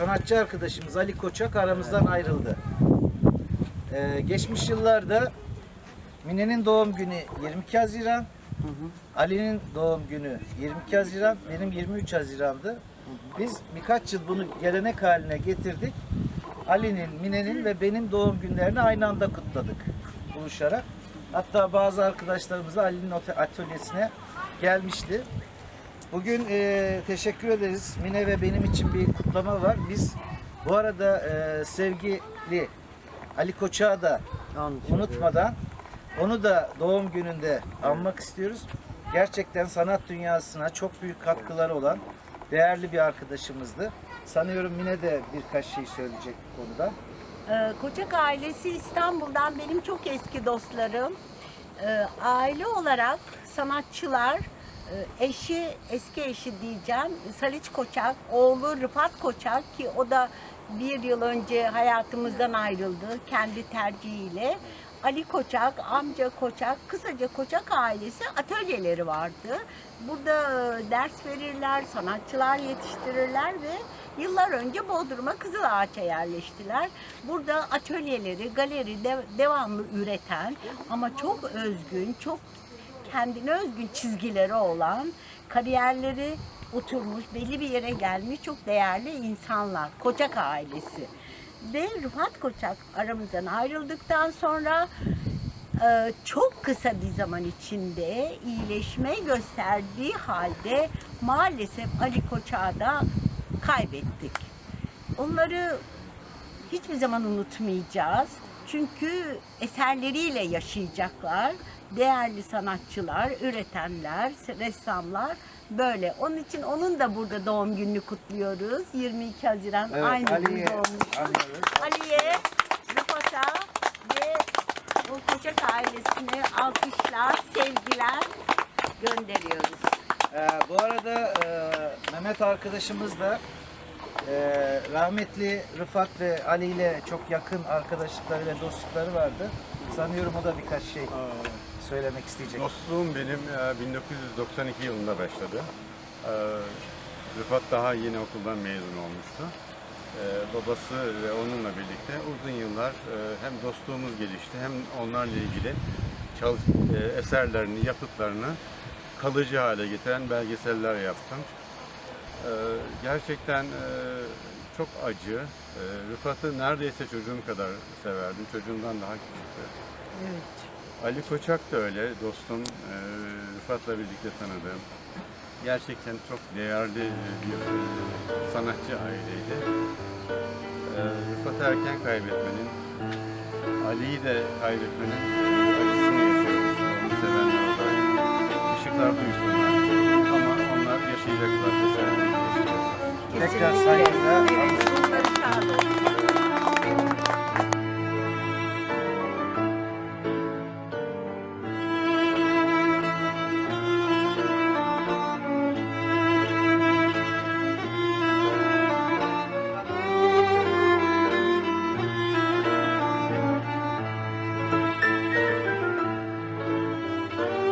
sanatçı arkadaşımız Ali Koçak aramızdan ayrıldı. Ee, geçmiş yıllarda Mine'nin doğum günü 22 Haziran, Ali'nin doğum günü 22 Haziran, benim 23 Haziran'dı. Biz birkaç yıl bunu gelenek haline getirdik. Ali'nin, Mine'nin ve benim doğum günlerini aynı anda kutladık buluşarak. Hatta bazı arkadaşlarımız da Ali'nin atölyesine gelmişti. Bugün e, teşekkür ederiz. Mine ve benim için bir kutlama var. Biz bu arada e, sevgili Ali Koçak'ı da unutmadan onu da doğum gününde anmak istiyoruz. Gerçekten sanat dünyasına çok büyük katkıları olan değerli bir arkadaşımızdı. Sanıyorum Mine de birkaç şey söyleyecek bu konuda. Ee, Koçak ailesi İstanbul'dan benim çok eski dostlarım. Ee, aile olarak sanatçılar, eşi, eski eşi diyeceğim, Saliç Koçak, oğlu Rıfat Koçak ki o da bir yıl önce hayatımızdan ayrıldı kendi tercihiyle. Ali Koçak, amca Koçak, kısaca Koçak ailesi atölyeleri vardı. Burada e, ders verirler, sanatçılar yetiştirirler ve yıllar önce Bodrum'a Kızılağaç'a yerleştiler. Burada atölyeleri, galeri de, devamlı üreten ama çok özgün, çok kendine özgün çizgileri olan, kariyerleri oturmuş, belli bir yere gelmiş çok değerli insanlar. Koçak ailesi. Ve Rıfat Koçak aramızdan ayrıldıktan sonra e, çok kısa bir zaman içinde iyileşme gösterdiği halde maalesef Ali Koçak'ı da kaybettik. Onları hiçbir zaman unutmayacağız. Çünkü eserleriyle yaşayacaklar. Değerli sanatçılar, üretenler, ressamlar böyle. Onun için onun da burada doğum gününü kutluyoruz. 22 Haziran Evet, aynı gün Ali'ye doğmuş. anlıyoruz. Ali'ye, Rıfat'a ve o Koçak ailesine alkışlar, sevgiler gönderiyoruz. Ee, bu arada e, Mehmet arkadaşımız da e, rahmetli Rıfat ve Ali ile çok yakın arkadaşlıkları ve dostlukları vardı. Sanıyorum o da birkaç şey söylemek isteyecek. Dostluğum benim e, 1992 yılında başladı. E, Rıfat daha yeni okuldan mezun olmuştu. E, Babası ve onunla birlikte uzun yıllar e, hem dostluğumuz gelişti hem onlarla ilgili çalış- e, eserlerini, yapıtlarını kalıcı hale getiren belgeseller yaptım. E, Gerçekten e, çok acı. E, Rıfat'ı neredeyse çocuğum kadar severdim. Çocuğumdan daha küçüktü. Evet. Ali Koçak da öyle dostum. Ee, Rıfat'la birlikte tanıdığım. Gerçekten çok değerli bir e, sanatçı aileydi. Ee, Rıfat'ı erken kaybetmenin, Ali'yi de kaybetmenin acısını yaşıyoruz. Onu sevenler olarak. Işıklar duysunlar. Ama onlar yaşayacaklar. Yaşayacaklar. Tekrar saygı